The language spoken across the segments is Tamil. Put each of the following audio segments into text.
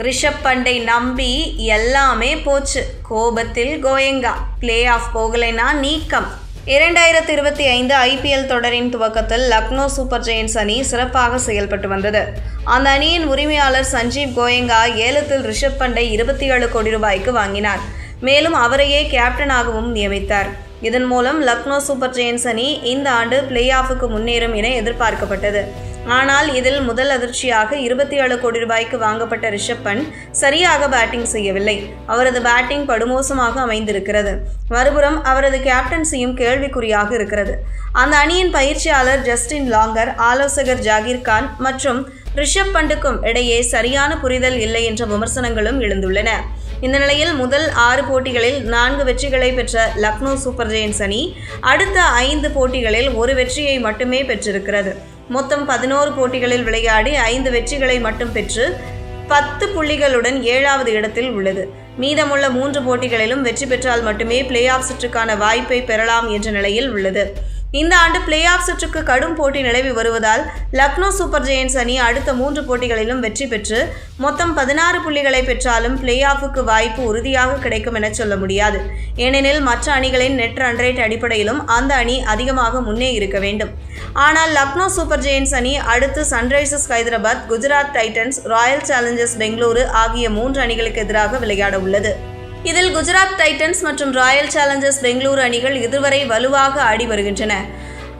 ரிஷப் பண்டை நம்பி எல்லாமே போச்சு. கோபத்தில் கோயங்கா. பிளே ஆஃப் போகலைனா நீக்கம். இரண்டாயிரத்தி இருபத்தி ஐந்து ஐபிஎல் தொடரின் துவக்கத்தில் லக்னோ சூப்பர் ஜெயின்ஸ் அணி சிறப்பாக செயல்பட்டு வந்தது. அந்த அணியின் உரிமையாளர் சஞ்சீவ் கோயங்கா ஏலத்தில் ரிஷப் பண்டை இருபத்தி ஏழு கோடி ரூபாய்க்கு வாங்கினார். மேலும் அவரையே கேப்டனாகவும் நியமித்தார். இதன் மூலம் லக்னோ சூப்பர் ஜெயின்ஸ் அணி இந்த ஆண்டு பிளே ஆஃபுக்கு முன்னேறும் என எதிர்பார்க்கப்பட்டது. ஆனால் இதில் முதல் அதிர்ச்சியாக இருபத்தி ஏழு கோடி ரூபாய்க்கு வாங்கப்பட்ட ரிஷப் பண்ட் சரியாக பேட்டிங் செய்யவில்லை. அவரது பேட்டிங் படுமோசமாக அமைந்திருக்கிறது. மறுபுறம் அவரது கேப்டன்சியும் கேள்விக்குறியாக இருக்கிறது. அந்த அணியின் பயிற்சியாளர் ஜஸ்டின் லாங்கர் ஆலோசகர் ஜாகிர் கான் மற்றும் ரிஷப் பண்டுக்கும் இடையே சரியான புரிதல் இல்லை என்ற விமர்சனங்களும் எழுந்துள்ளன. இந்த நிலையில் முதல் ஆறு போட்டிகளில் நான்கு வெற்றிகளை பெற்ற லக்னோ சூப்பர் ஜெயின்ஸ் அணி அடுத்த ஐந்து போட்டிகளில் ஒரு வெற்றியை மட்டுமே பெற்றிருக்கிறது. மொத்தம் பதினோரு போட்டிகளில் விளையாடி ஐந்து வெற்றிகளை மட்டும் பெற்று பத்து புள்ளிகளுடன் ஏழாவது இடத்தில் உள்ளது. மீதமுள்ள மூன்று போட்டிகளிலும் வெற்றி பெற்றால் மட்டுமே பிளே ஆஃப் சுற்றுக்கான வாய்ப்பை பெறலாம் என்ற நிலையில் உள்ளது. இந்த ஆண்டு பிளே ஆஃப் சுற்றுக்கு கடும் போட்டி நிலவி வருவதால் லக்னோ சூப்பர் ஜெயின்ஸ் அணி அடுத்த மூன்று போட்டிகளிலும் வெற்றி பெற்று மொத்தம் பதினாறு புள்ளிகளை பெற்றாலும் பிளே ஆஃபுக்கு வாய்ப்பு உறுதியாக கிடைக்கும் என சொல்ல முடியாது. ஏனெனில் மற்ற அணிகளின் நெட் ரன் ரேட் அடிப்படையிலும் அந்த அணி அதிகமாக முன்னே இருக்க வேண்டும். ஆனால் லக்னோ சூப்பர் ஜெயின்ஸ் அணி அடுத்து Sunrisers Hyderabad Gujarat Titans Royal Challengers Bengaluru ஆகிய மூன்று அணிகளுக்கு எதிராக விளையாட உள்ளது இதில் குஜராத் டைட்டன்ஸ் மற்றும் ராயல் சேலஞ்சர்ஸ் பெங்களூரு அணிகள் இதுவரை வலுவாக ஆடி வருகின்றன.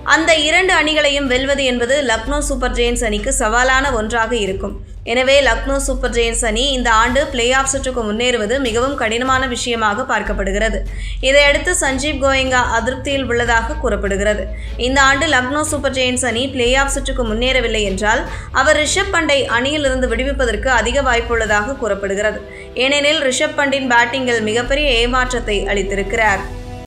அந்த இரண்டு அணிகளையும் வெல்வது என்பது லக்னோ சூப்பர் ஜெயின்ஸ் அணிக்கு சவாலான ஒன்றாக இருக்கும். எனவே லக்னோ சூப்பர் ஜெயின்ஸ் அணி இந்த ஆண்டு பிளே ஆஃப் சுற்றுக்கு முன்னேறுவது மிகவும் கடினமான விஷயமாக பார்க்கப்படுகிறது. இதையடுத்து சஞ்சீவ் கோயங்கா அதிருப்தியில் உள்ளதாக கூறப்படுகிறது. இந்த ஆண்டு லக்னோ சூப்பர் ஜெயின்ஸ் அணி பிளே ஆஃப் சுற்றுக்கு முன்னேறவில்லை என்றால் அவர் ரிஷப் பண்டை அணியிலிருந்து விடுவிப்பதற்கு அதிக வாய்ப்புள்ளதாக கூறப்படுகிறது. ஏனெனில் ரிஷப் பண்டின் பேட்டிங்கில் மிகப்பெரிய ஏமாற்றத்தை அளித்திருக்கிறார்.